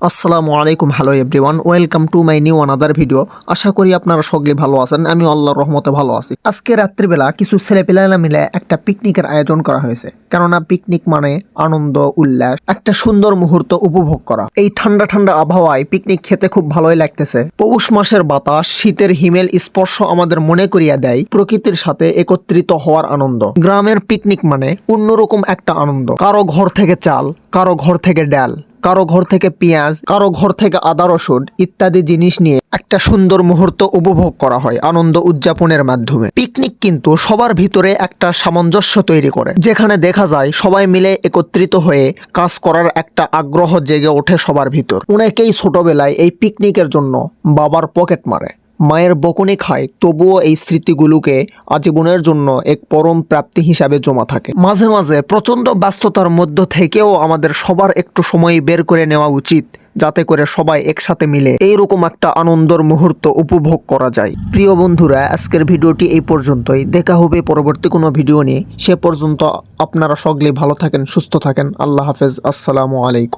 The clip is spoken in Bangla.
আসসালামু আলাইকুম, hello everyone, welcome to my new another video. আশা করি আপনারা সকলে ভালো আছেন আমি আল্লাহর রহমতে ভালো আছি। আজকে রাত্রিবেলা কিছু ছেলেপেলেরা মিলে একটা পিকনিকের আয়োজন করা হয়েছে। কেননা পিকনিক মানে আনন্দ, উল্লাস, একটা সুন্দর মুহূর্ত উপভোগ করা। এই ঠান্ডা ঠান্ডা আবহাওয়ায় পিকনিক খেতে খুব ভালোই লাগতেছে। পৌষ মাসের বাতাস, শীতের হিমেল স্পর্শ আমাদের মনে করিয়া দেয় প্রকৃতির সাথে একত্রিত হওয়ার আনন্দ। গ্রামের পিকনিক মানে অন্যরকম একটা আনন্দ। কারও ঘর থেকে চাল, কারও ঘর থেকে ডাল। কারও ঘর থেকে পেঁয়াজ, কারও ঘর থেকে আদা রসুন ইত্যাদি জিনিস নিয়ে একটা সুন্দর মুহূর্ত উপভোগ করা হয় আনন্দ উদযাপনের মাধ্যমে। পিকনিক কিন্তু সবার ভিতরে একটা সামঞ্জস্য তৈরি করে। যেখানে দেখা যায় সবাই মিলে একত্রিত হয়ে কাজ করার একটা আগ্রহ জেগে ওঠে সবার ভিতর। অনেকেই ছোটবেলায় এই পিকনিকের জন্য বাবার পকেট মারে। মায়ের বকুনি খায়, তবুও এই স্মৃতিগুলোকে আজীবনের জন্য এক পরম প্রাপ্তি হিসাবে জমা থাকে। মাঝে মাঝে প্রচণ্ড ব্যস্ততার মধ্য থেকেও আমাদের সবার একটু সময় বের করে নেওয়া উচিত, যাতে করে সবাই একসাথে মিলে এইরকম একটা আনন্দর মুহূর্ত উপভোগ করা যায়। প্রিয় বন্ধুরা, আজকের ভিডিওটি এই পর্যন্তই। দেখা হবে পরবর্তী কোনো ভিডিও নিয়ে। সে পর্যন্ত আপনারা সকলে ভালো থাকেন, সুস্থ থাকেন। আল্লাহ হাফেজ। আসসালামু আলাইকুম।